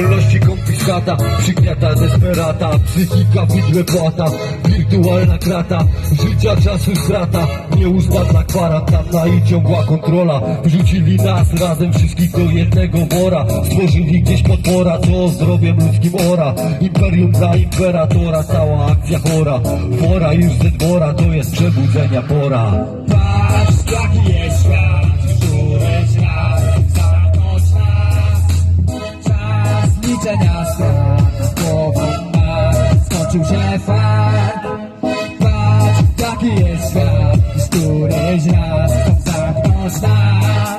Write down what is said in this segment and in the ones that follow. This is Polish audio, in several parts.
Wolności konfiskata, przygniata desperata Psychika widle płata, wirtualna krata Życia czasu strata, nieustanna kwarantanna i ciągła kontrola. Wrzucili nas razem wszystkich do jednego wora Stworzyli gdzieś potwora, co zdrowiem ludzkim ora. Imperium dla imperatora, cała akcja chora. Wora już ze dwora, to jest przebudzenia pora. Patrz jaki jest świat, Strat nad głową ma Skończył się fakt Patrz jaki jest świat, któryś raz chcą zamknąć nas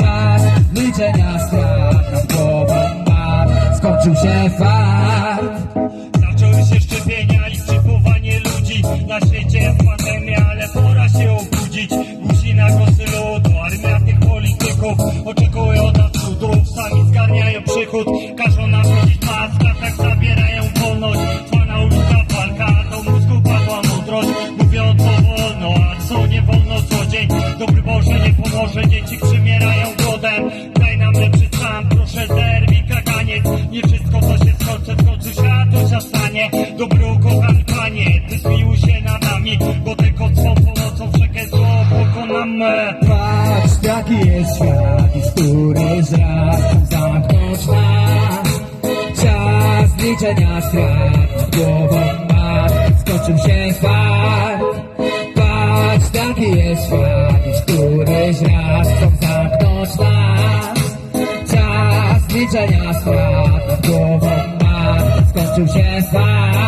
Czas liczenia strat nad głową ma Skończył się fakt Zaczęły się szczepienia i przykuwanie ludzi. Na świecie jest pandemia, ale pora się obudzić. Musi na głosy ludu, armia tych polityków. Oczekują od sami zgarniają przychód Każą nam chodzić w maskach, tak zabierają wolność. Trwa na ulicach walka, do mózgu padła mądrość. Mówią co wolno, a co nie wolno co dzień. Dobry Boże nie pomoże, dzieci przymierają głodem. Daj nam lepszy stan, proszę zerwij krakaniec Nie wszystko co się skończy, w końcu światło zastanie Dobry ukochany Panie, Ty zmiłuj się nad nami Bo tylko Twą pomocą wszelkie zło pokonamy. Patrz, jest świat który z raz chcą zamknąć nas Czas liczenia strat głową ma Skończył się fakt Patrz, jaki jest świat i któryś raz chcą zamknąć nas Czas liczenia strat głową ma Skończył się fakt